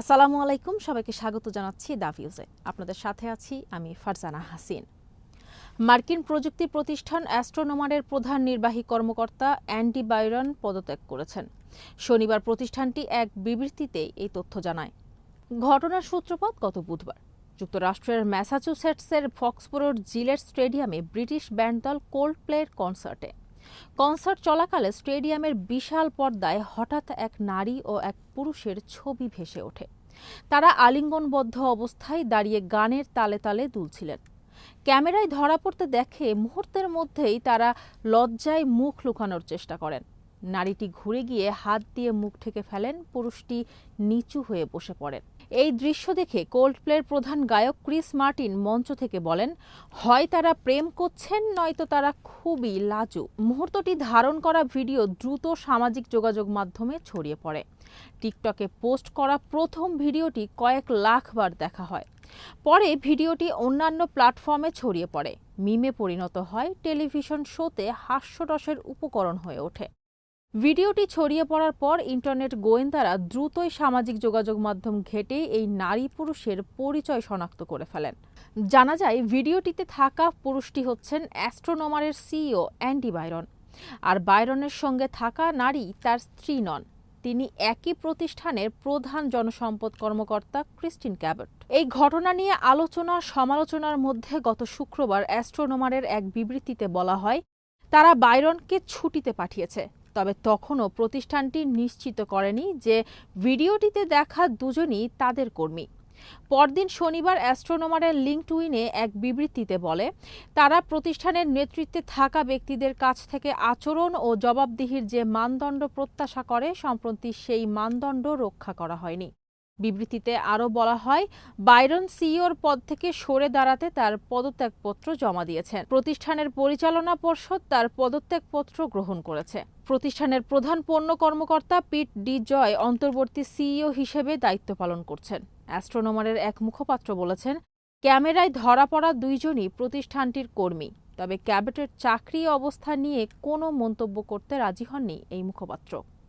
আসসালামু আলাইকুম, সবাইকে স্বাগত জানাচ্ছি দাভিউজে আপনাদের সাথে আছি আমি ফারজানা হাসিন। মার্কিন প্রযুক্তি প্রতিষ্ঠান অ্যাস্ট্রোনোমারের প্রধান নির্বাহী কর্মকর্তা অ্যান্ডি বাইরন পদত্যাগ করেছেন। শনিবার প্রতিষ্ঠানটি এক বিবৃতিতে এই তথ্য জানায়। ঘটনার সূত্রপাত গত বুধবার। যুক্তরাষ্ট্রের ম্যাসাচুসেটসের ফক্সবোরোর জিলেট স্টেডিয়ামে ব্রিটিশ ব্যান্ড দল কোল্ড প্লের কনসার্টে কনসার্ট চলাকালে স্টেডিয়ামের বিশাল পর্দায় হঠাৎ এক নারী ও এক পুরুষের ছবি ভেসে ওঠে। তারা আলিঙ্গনবদ্ধ অবস্থায় দাঁড়িয়ে গানের তালে তালে দুলছিলেন। ক্যামেরায় ধরা পড়তে দেখে মুহূর্তের মধ্যেই তারা লজ্জায় মুখ লুকানোর চেষ্টা করেন। নারীটি ঘুরে গিয়ে হাত দিয়ে মুখ ঢেকে ফেলেন, পুরুষটি নিচু হয়ে বসে পড়েন। এই দৃশ্য দেখে কোল্ড প্লের প্রধান গায়ক ক্রিস মার্টিন মঞ্চ থেকে বলেন, হয় তারা প্রেম করছেন, নয়তো তারা খুবই লাজুক। মুহূর্তটি ধারণ করা ভিডিও দ্রুত সামাজিক যোগাযোগ মাধ্যমে ছড়িয়ে পড়ে। টিকটকে পোস্ট করা প্রথম ভিডিওটি কয়েক লাখ বার দেখা হয়। পরে ভিডিওটি অন্যান্য প্ল্যাটফর্মে ছড়িয়ে পড়ে। মিমে পরিণত হয় টেলিভিশন শোতে হাস্যরসের উপকরণ হয়ে ওঠে। ভিডিওটি ছড়িয়ে পড়ার পর ইন্টারনেট গোয়েন্দারা দ্রুতই সামাজিক যোগাযোগ মাধ্যম ঘেটে এই নারী পুরুষের পরিচয় শনাক্ত করে ফেলেন। জানা যায়, ভিডিওটিতে থাকা পুরুষটি হচ্ছেন অ্যাস্ট্রোনোমারের সিইও অ্যান্ডি বাইরন আর বাইরনের সঙ্গে থাকা নারী তার স্ত্রী নন। তিনি একই প্রতিষ্ঠানের প্রধান জনসম্পদ কর্মকর্তা ক্রিস্টিন ক্যাবট এই ঘটনা নিয়ে আলোচনা সমালোচনার মধ্যে গত শুক্রবার অ্যাস্ট্রোনোমারের এক বিবৃতিতে বলা হয়, তারা বাইরনকে ছুটিতে পাঠিয়েছে। তবে তখনও প্রতিষ্ঠানটি নিশ্চিত করেনি যে ভিডিওটিতে দেখা দুজনই তাদের কর্মী। পরদিন শনিবার অ্যাস্ট্রোনোমারের লিঙ্কটুইনে এক বিবৃতিতে বলে, তারা প্রতিষ্ঠানের নেতৃত্বে থাকা ব্যক্তিদের কাছ থেকে আচরণ ও জবাবদিহির যে মানদণ্ড প্রত্যাশা করে, সম্প্রতি সেই মানদণ্ড রক্ষা করা হয়নি। বিবৃতিতে আরও বলা হয়, বাইরন সিইওর পদ থেকে সরে দাঁড়াতে তার পদত্যাগপত্র জমা দিয়েছেন। প্রতিষ্ঠানের পরিচালনা পর্ষদ তার পদত্যাগপত্র গ্রহণ করেছে। প্রতিষ্ঠানের প্রধান পণ্য কর্মকর্তা পিট ডি জয় অন্তর্বর্তী সিইও হিসেবে দায়িত্ব পালন করছেন। অ্যাস্ট্রোনোমারের এক মুখপাত্র বলেছেন, ক্যামেরায় ধরা পড়া দুইজনই প্রতিষ্ঠানটির কর্মী। তবে ক্যাবেটের চাকরি অবস্থা নিয়ে কোনো মন্তব্য করতে রাজি হননি এই মুখপাত্র।